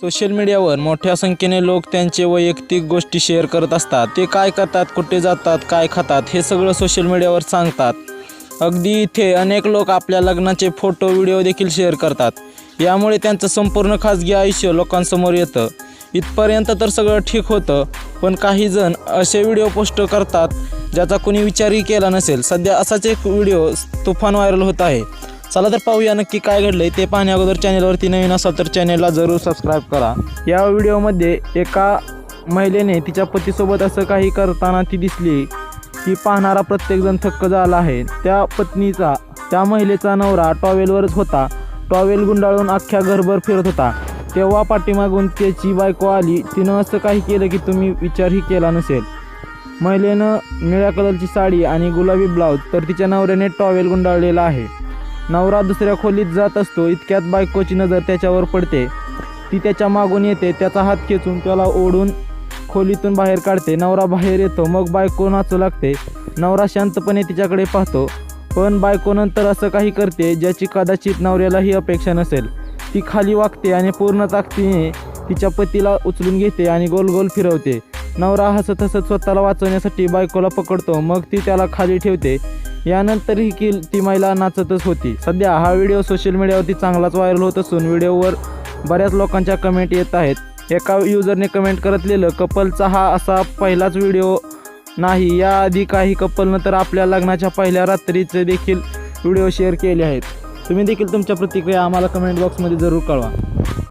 Social मीडियावर मोठ्या संख्येने लोक त्यांचे वैयक्तिक गोष्टी शेअर करत असतात. ते काय करतात कुठे जातात काय खातात हे सगळं सोशल मीडियावर सांगतात. अगदी इथे अनेक लोक आपल्या लग्नाचे फोटो व्हिडिओ देखील शेअर करतात. यामुळे त्यांचं संपूर्ण खाजगी आयुष्य लोकांसमोर येतं. इथपर्यंत तर सगळं ठीक होतं पण काही जण असे व्हिडिओ पोस्ट करतात ज्याचा कोणी विचारही केला नसेल. सध्या असाच एक व्हिडिओ तुफान व्हायरल होत आहे. चला तर पाहूया नक्की काय घडलंय. ते पाहण्या अगोदर चॅनेलवरती नवीन असाल तर चॅनेलला जरूर सबस्क्राईब करा. या व्हिडिओमध्ये एका महिलेने तिच्या पतीसोबत असं काही करताना ती दिसली की पाहणारा प्रत्येकजण थक्क झाला आहे. त्या पत्नीचा त्या महिलेचा नवरा टॉवेलवरच होता. टॉवेल गुंडाळून अख्ख्या घरभर फिरत होता. तेव्हा पाठीमागून त्याची बायको आली. तिनं असं काही केलं की तुम्ही विचारही केला नसेल. महिलेनं निळ्या कलरची साडी आणि गुलाबी ब्लाऊज तर तिच्या नवऱ्याने टॉवेल गुंडाळलेला आहे. नवरा दुसऱ्या खोलीत जात असतो इतक्यात बायकोची नजर त्याच्यावर पडते. ती त्याच्या मागून येते त्याचा हात खेचून त्याला ओढून खोलीतून बाहेर काढते. नवरा बाहेर येतो मग बायको नाचू लागते. नवरा शांतपणे तिच्याकडे पाहतो पण बायको नंतर असं काही करते ज्याची कदाचित नवऱ्यालाही अपेक्षा नसेल. ती खाली वागते आणि पूर्ण ताकदीने तिच्या पतीला उचलून घेते आणि गोल गोल फिरवते. नवरा हसत हसत स्वतःला वाचवण्यासाठी बायकोला पकडतो मग ती त्याला खाली ठेवते. यानंतरही की ती महिला नाचतच होती. सध्या हा व्हिडिओ सोशल मीडियावरती चांगलाच व्हायरल होत असून व्हिडिओवर बऱ्याच लोकांच्या कमेंट येत आहेत. एका युजरने कमेंट करत लिहिलं कपलचा हा असा पहिलाच व्हिडिओ नाही. याआधी काही कपलनं तर आपल्या लग्नाच्या पहिल्या रात्रीचे देखील व्हिडिओ शेअर केले आहेत. तुम्ही देखील तुमच्या प्रतिक्रिया आम्हाला कमेंट बॉक्समध्ये जरूर कळवा.